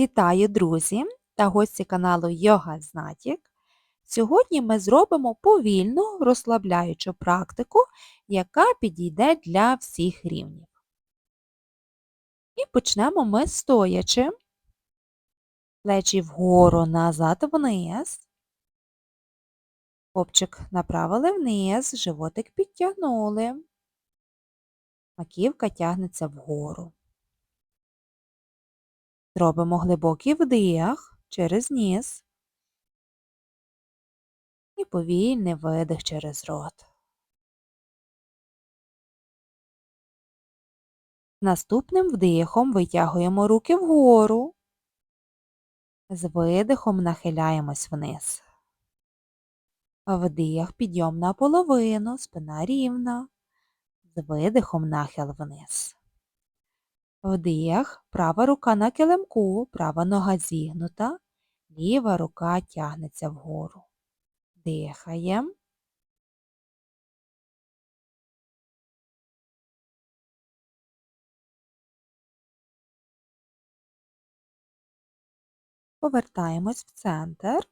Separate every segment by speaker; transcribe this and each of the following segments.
Speaker 1: Вітаю, друзі та гості каналу Йога Знатік. Сьогодні ми зробимо повільну розслабляючу практику, яка підійде для всіх рівнів. І почнемо ми стоячи, плечі вгору, назад, вниз. Копчик направили вниз, животик підтягнули. Маківка тягнеться вгору. Робимо глибокий вдих через ніс і повільний видих через рот. Наступним вдихом витягуємо руки вгору, з видихом нахиляємось вниз. Вдих, підйом на половину, спина рівна, з видихом нахил вниз. Вдих, права рука на килимку, права нога зігнута, ліва рука тягнеться вгору. Дихаємо. Повертаємось в центр,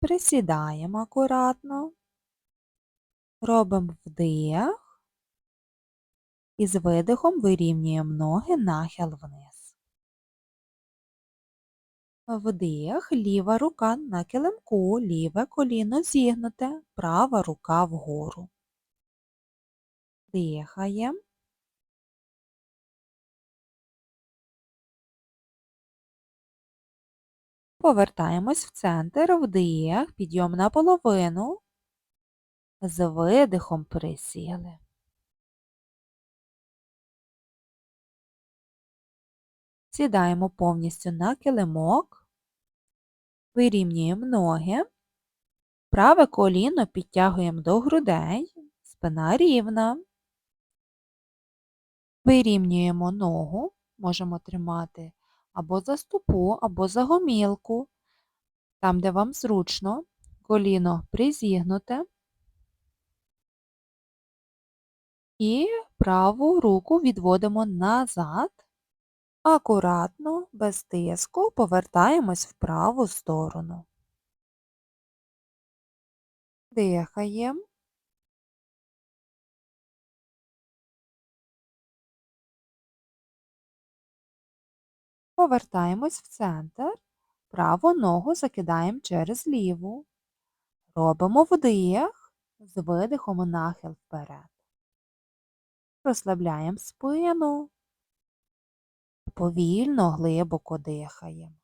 Speaker 1: присідаємо акуратно, робимо вдих. І з видихом вирівнюємо ноги нахил вниз. Вдих, ліва рука на килимку, ліве коліно зігнуте, права рука вгору. Дихаємо. Повертаємось в центр, вдих, підйом на половину, з видихом присіли. Сідаємо повністю на килимок, вирівнюємо ноги, праве коліно підтягуємо до грудей, спина рівна. Вирівнюємо ногу, можемо тримати або за ступу, або за гомілку, там, де вам зручно, коліно призігнуте. І праву руку відводимо назад. Акуратно, без тиску повертаємось в праву сторону. Дихаємо. Повертаємось в центр, праву ногу закидаємо через ліву. Робимо вдих, з видихом нахил вперед. Розслабляємо спину, повільно, глибоко дихаємо.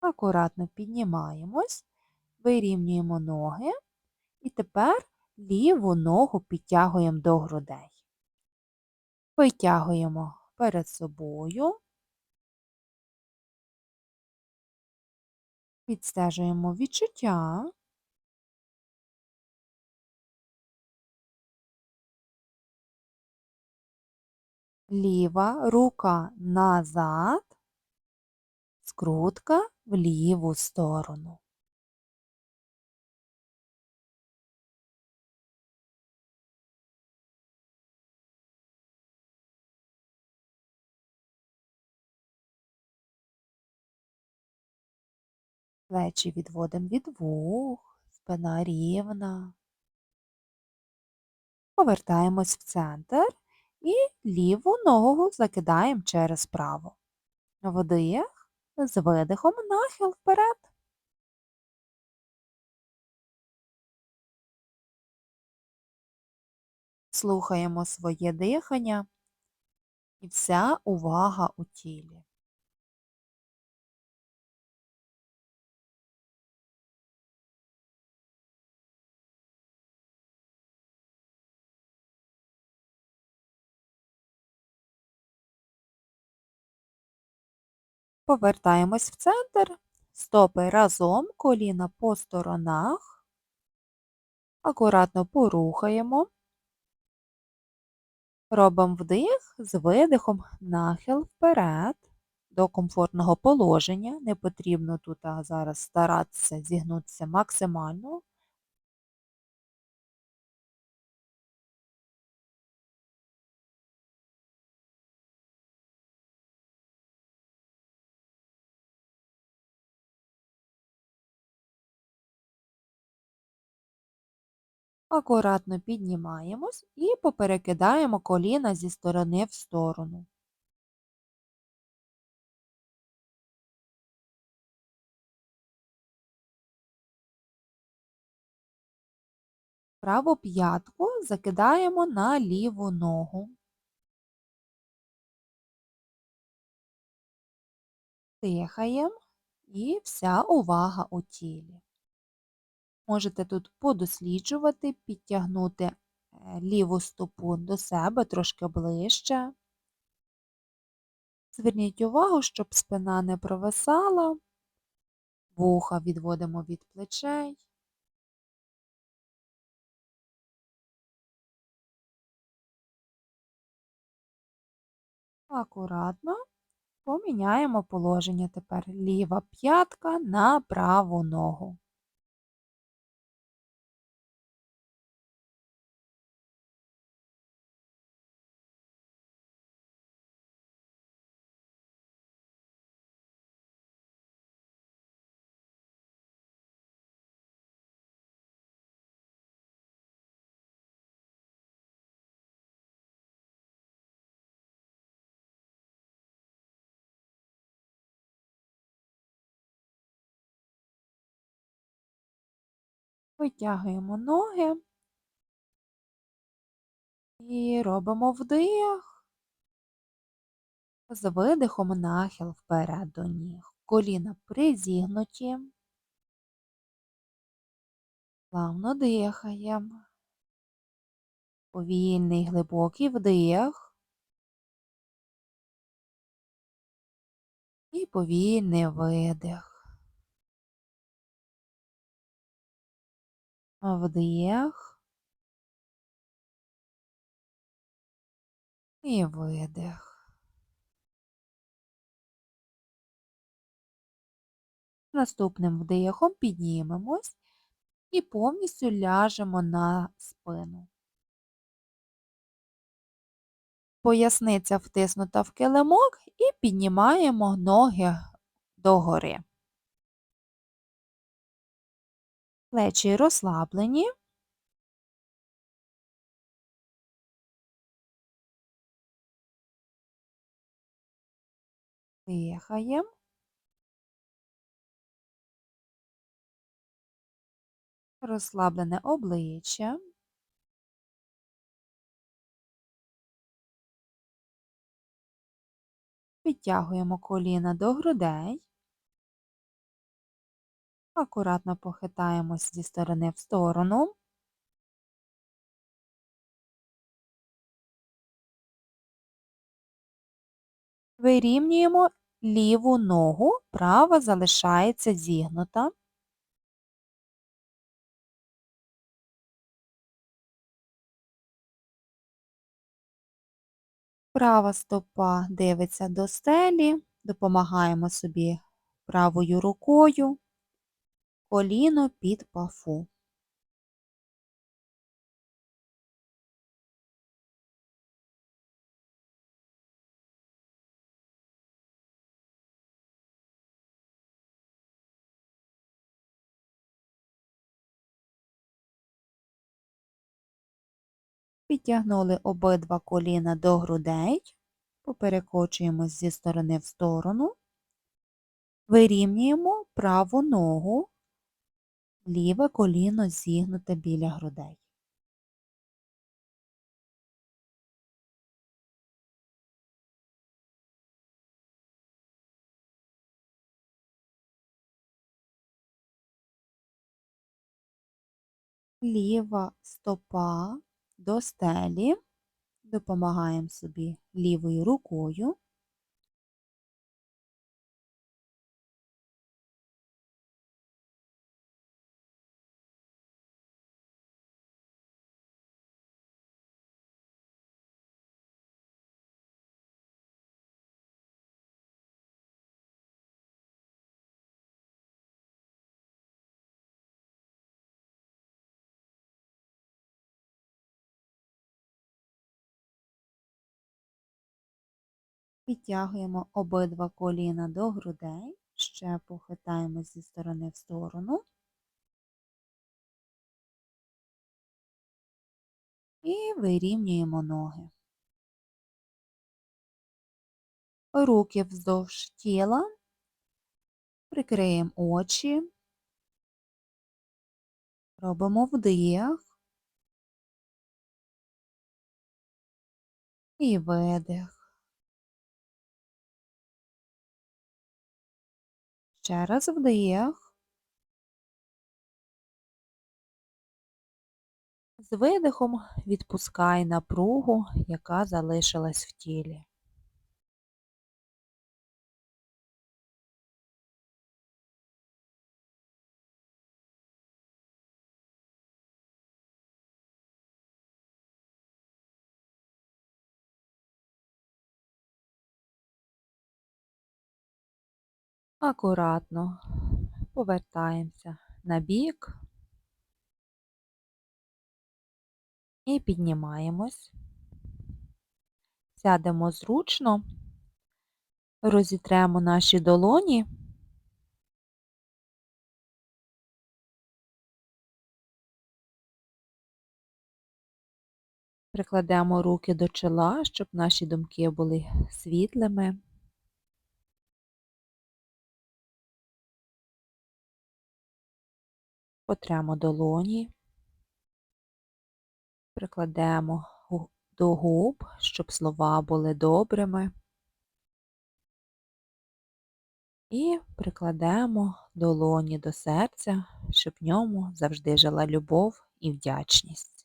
Speaker 1: Акуратно піднімаємось, вирівнюємо ноги і тепер ліву ногу підтягуємо до грудей. Витягуємо перед собою, Відстежуємо відчуття. Ліва рука назад, скрутка в ліву сторону. Плечі відводимо від вух, спина рівна. Повертаємось в центр і ліву ногу закидаємо через праву. Вдих, з видихом нахил вперед. Слухаємо своє дихання і вся увага у тілі. Повертаємось в центр, стопи разом, коліна по сторонах, акуратно порухаємо, робимо вдих з видихом, нахил вперед, до комфортного положення. Не потрібно тут зараз старатися зігнутися максимально. Акуратно піднімаємось і поперекидаємо коліна зі сторони в сторону. Праву п'ятку закидаємо на ліву ногу. Дихаємо і вся увага у тілі. Можете тут подосліджувати, підтягнути е, ліву стопу до себе трошки ближче. Зверніть увагу, щоб спина не провисала, вуха відводимо від плечей. Акуратно поміняємо положення тепер ліва п'ятка на праву ногу. Витягуємо ноги і робимо вдих. З видихом нахил вперед до ніг. Коліна призігнуті. Плавно дихаємо. Повільний глибокий вдих. І повільний видих. Вдих. І видих. Наступним вдихом піднімемось і повністю ляжемо на спину. Поясниця втиснута в килимок і піднімаємо ноги догори. Плечі розслаблені. Дихаємо. Розслаблене обличчя. Підтягуємо коліна до грудей. Акуратно похитаємось зі сторони в сторону. Вирівнюємо ліву ногу, права залишається зігнута. Права стопа дивиться до стелі, допомагаємо собі правою рукою, коліно під пафу. Підтягнули обидва коліна до грудей, поперекочуємось зі сторони в сторону, вирівнюємо праву ногу, ліве коліно зігнуте біля грудей. Ліва стопа до стелі, допомагаємо собі лівою рукою. Підтягуємо обидва коліна до грудей, ще похитаємось зі сторони в сторону. І вирівнюємо ноги. Руки вздовж тіла, прикриємо очі, робимо вдих і видих. Ще раз вдих. З видихом відпускай напругу, яка залишилась в тілі. Акуратно повертаємося на бік і піднімаємось. Сядемо зручно, розітремо наші долоні. Прикладемо руки до чола, щоб наші думки були світлими. Потремо долоні, прикладемо до губ, щоб слова були добрими. І прикладемо долоні до серця, щоб в ньому завжди жила любов і вдячність.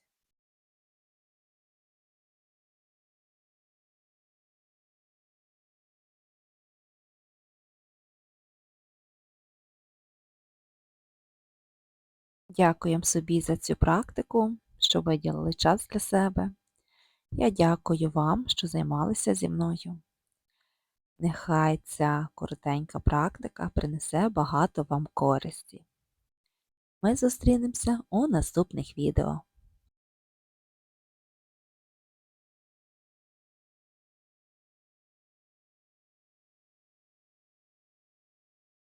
Speaker 1: Дякуємо собі за цю практику, що виділили час для себе. Я дякую вам, що займалися зі мною. Нехай ця коротенька практика принесе багато вам користі. Ми зустрінемося у наступних відео.